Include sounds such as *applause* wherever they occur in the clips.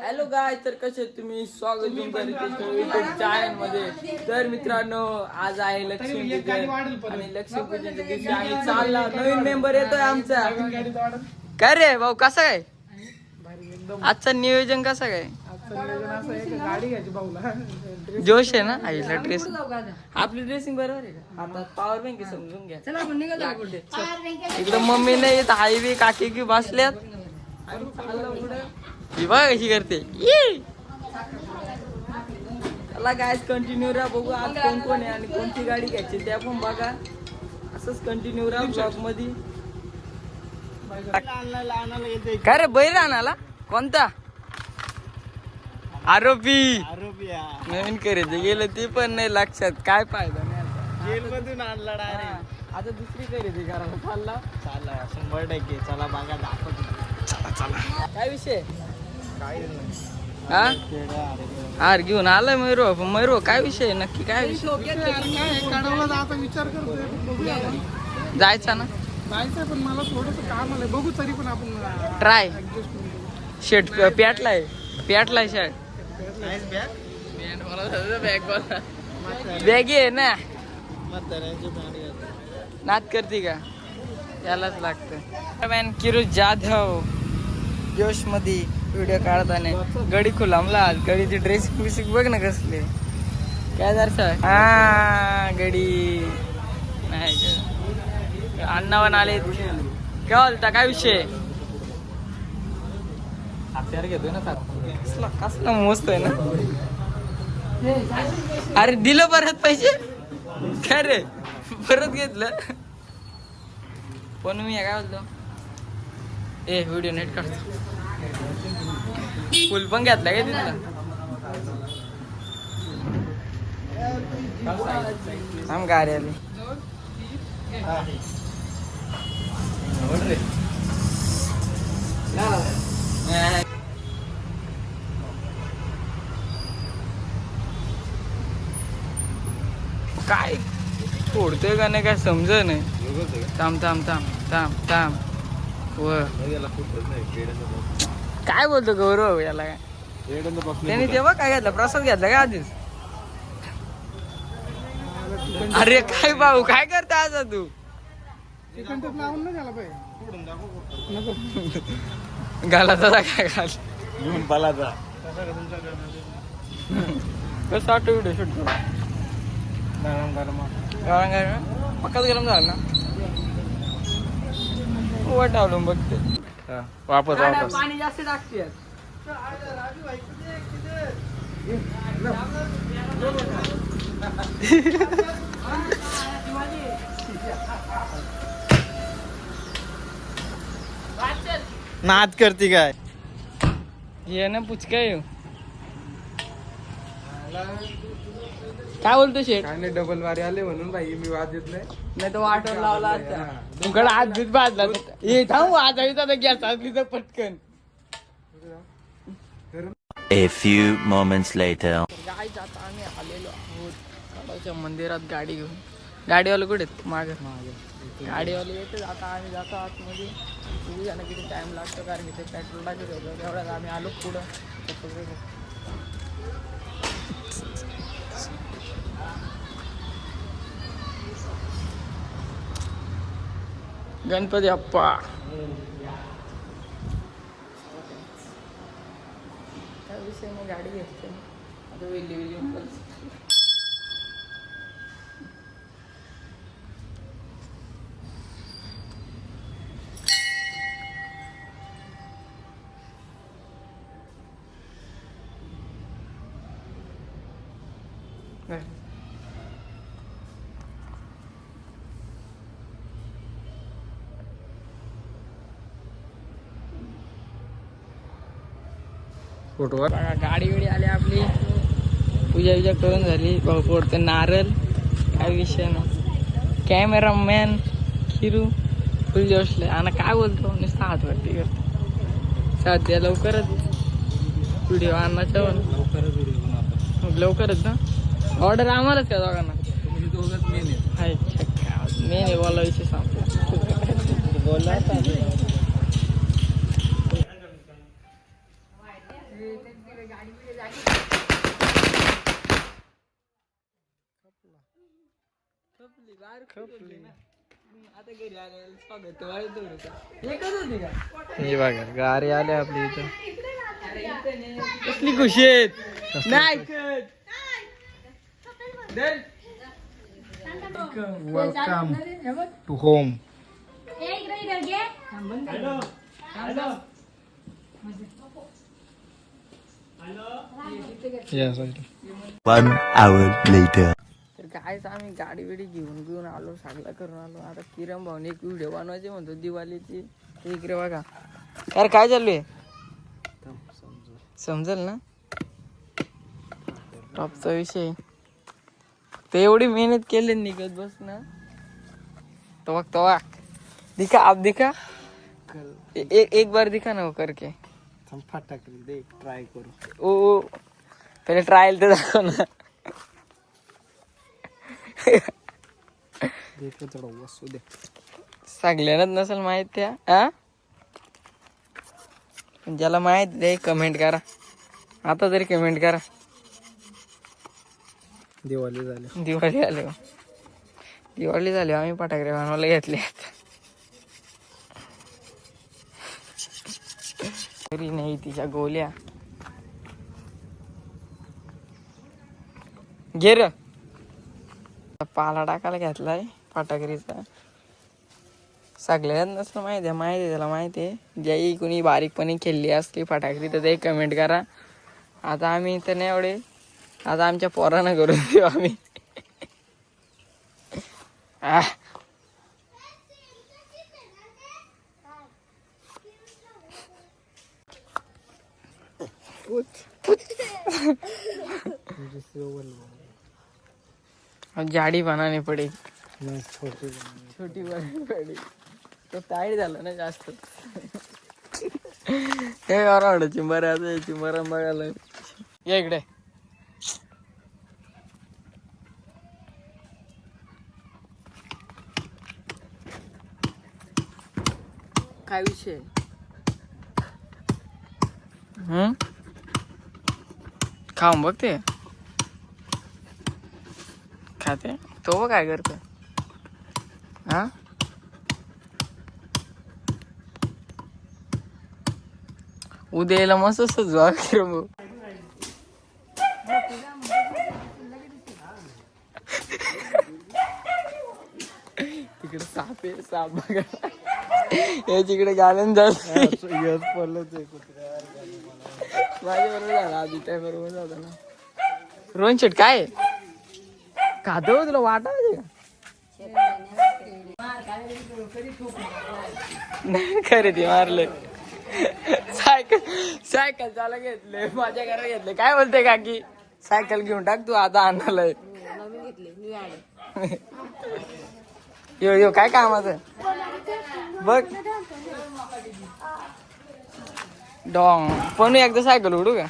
Hello गाय तर कसे तुम्ही? स्वागत युट्यूब चॅनलमध्ये. तर मित्रांनो आज आहे लक्ष्मी आणि लक्ष्मी पूजनच्या दिवशी आम्ही चालला नवीन मेंबर येतोय आमचा. काय रे भाऊ कसा आहे? आजचं नियोजन कसं काय गाडी घ्यायची भाऊला. जोश आहे ना आईला ड्रेस आपली ड्रेसिंग बरोबर आहे का? आता पॉवर बँक समजून घ्या. इकडं मम्मी नाही येत आई बी काकी की बसल्यात. ही बघ कशी करते. चला काय कंटिन्यू राहा. बघू आज कोण कोण आहे आणि कोणती गाडी घ्यायची त्या पण बघा. असंच कंटिन्यू राहा ब्लॉगमध्ये काय रे बैल आणाला कोणता? आरोपी. नवीन खरेदी गेलं ते पण नाही लक्षात. काय फायदा नाही मधून आणला हा, आता दुसरी खरेदी करायला चालला. चाला शंभर टक्के. चला बघा दाखवतो. काय विषय? काय हा? हार घेऊन आलाय मैरो. पण मैरो काय विषय? नक्की काय विषय? जायचा विचार करतोय. जायचा ना. जायचंय पण मला थोडस काम आलंय. बघू तरी पण आपण ट्राय शेट प्याटला आहे. प्याटला आहे शर्ट बॅग आहे ना? नाद करते का? त्यालाच लागतं. मॅन किरू जाधव. जोशमध्ये व्हिडिओ काढताना गडी खुलामला. आज गडीची ड्रेस बिसिक बघ ना कसले. काय दर्शक हा गडी. नाही का. अण्णावन आले काय बोलता? काय विषय? हत्यार घेतोय ना कसला कसला मस्त आहे ना? अरे दिलं परत पैसे? काय रे? परत घेतलं? पण मी काय बोलतो? ए व्हिडिओ नेट काढतो फुल पण घेतला काय तिथला? थांब गाडी आली. काय? फोडतोय का नाही काय समज नाही. थांब थांब थांब थांब थांब. व काय बोलतो गौरव याला काय? त्याने तेव्हा काय घेतलं? प्रसाद घेतला का आधीच? अरे काय भाऊ काय करता आज तू? तसा काय घाल कसं वाटतं व्हिडिओ शूट करू गरम गरम गरम गरम पक्काच गरम झालं ना वाटावलं बघते वापस वापस पाणी जास्त टाकते नाद करते काय ये ना पुचका येऊ काय बोलतो शेठ? काय नाही डबल वारे आले म्हणून भाई मी वाद येत नाही. नाही तर वाटर लावला असता तुकडा हात बीत बाजला हे थांब वाजायचा तर गॅस असली तर पटकन. A few moments later. गाय जाता आम्ही आलेलो आहोत सकाळच्या मंदिरात गाडी घेऊन. गाडीवाले कुठे आहेत? माग. गाडीवाले येते जाता आम्ही जातो आतमध्ये. तुम्ही जाणं किती टाइम लागतो कारण की ते पेट्रोल टाकत होतं. तेवढ्यात आम्ही आलो पुढं. गणपती अप्पा. गाडी घेतली. फोटोवर गाडी बिडी आली आपली. पूजा विजा करून झाली. भाऊ फोडते नारळ. काय विषय नाही. कॅमेरामॅन खिरू. फुल जोशले आणि काय बोलतो? नुसतं हात वरती करतो. सध्या लवकरच व्हिडिओ वर लवकरच लवकरच ना? ऑर्डर आम्हालाच का दोघांना. मेन आहे. हाय मेन आहे बोला विषय सांगतो. बोलला हे बघा गाडी आले आपली इथं कसली खुशी आहेत नाही welcome to home yes One hour later. कायच आम्ही गाडी बिडी घेऊन घेऊन आलो सगळं करून आलो. आता किरण भाऊने एक व्हिडिओ बनवायची म्हणतो दिवाळीची. इकडे बघा. अरे काय चालू आहे? समजेल ना? टॉपचा विषय. ते एवढी मेहनत केली निघत बस ना. तवाक तवाक दिखा आप दिखा. एक एक बार दिखा ना वो करके. थांब फटाकली दे ट्राय करू. ओ ओ. पहिले ट्रायल तर दाखव ना. सगळ्यांनाच नसेल माहीत त्या हा? ज्याला माहीत ते कमेंट करा. आता तरी कमेंट करा. दिवाळी झाली. दिवाळी आली हो. दिवाळी झाली आम्ही फटाके बनवायला घेतले तरी नाही तिच्या गोल्या. घे र. पाला टाकायला घेतलाय फटाकरीचा. सगळ्यांना नसलं माहिती आहे माहिती आहे त्याला माहिती आहे. ज्याही कोणी बारीकपणे खेळली असली फटाकरी तर ते कमेंट करा. आता आम्ही इथं नाही एवढे. आता आमच्या पोरांना करून देऊ आम्ही. *laughs* अब जाडी बनानी पडेल. नाही छोटी छोटी बनानी तो टाईट झालं ना जास्त. हे बरं चिंबर आता चिंबर बघायला. या इकडे. काय विषय? हम्म? खाऊन बघते खाते. तो काय करते हा? उद्या यायला मस्त सजवा भाऊ तिकडे साप आहे साप बघा. हे तिकडे पडलंच आहे कुत्र्या माझ्या बरोबर झालं आधी त्या बरोबर झालं ना. रोहन शेट काय? खातो तुला वाटा नाही खरे ते मारले. सायकल सायकल चाला घेतले माझ्या घरात घेतले. काय बोलते काकी? सायकल घेऊन टाक तू आता आणायला यो. यो काय कामाचं बघ. डॉंग. पण एकदा सायकल उडू का?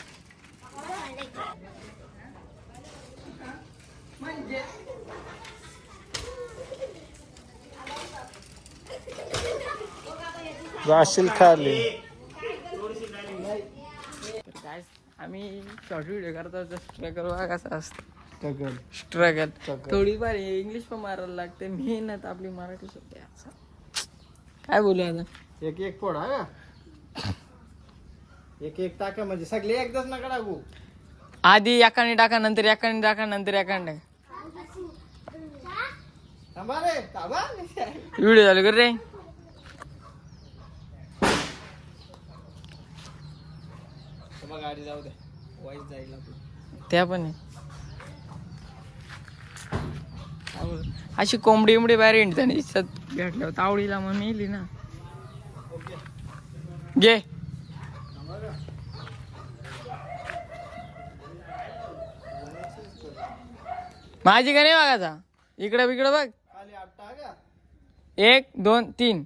राशील खाली. काय आम्ही शॉर्ट व्हिडिओ करतो स्ट्रगल बघा कसं असतं. Struggle Struggle. थोडीफार इंग्लिश पण मारायला लागते मेहनत आपली मराठी शब्द असं. काय बोलू आता? एक एक फोड हा का? एक एक टाका म्हणजे सगळे एकदाच नका टाकू. आधी एकाने टाका नंतर एकाने टाका नंतर एकाने टाका. थांबा रे थांबा. व्हिडिओ चालू कर रे. जाऊ जाईल त्या पण आहे. अशी कोंबडी उमडी बाहेर नाही दिसत. भेटल्यावर तावडीला मग मेली ना. घे. माझी का नाही बघायचा इकडे बिकडे बघ. एक दोन तीन.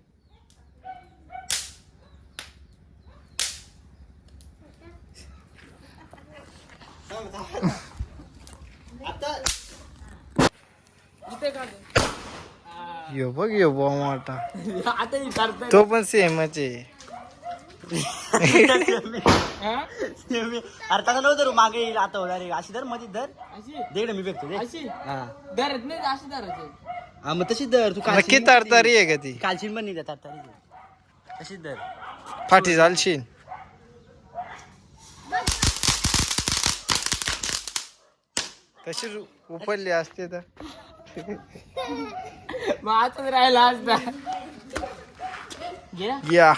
काढ यो बघ यो बॉ मोठा आता ही करताय. तो पण सेमच आहे. हा? अरे तसं नव्हतं रू, मागे येईल आता होणार आहे. अशी धरमध्ये धर. अशी? दे ना मी दे. अशी? हा. धरत नाही अशी धरायची हा, मग तशीच धर तू नक्की तरतरी आहे का ती? कालशीन पण नाही देतात तरी तशीच धर. फाटी झालशील. तशी उपडली असते तर. मग आताच राहिला असता या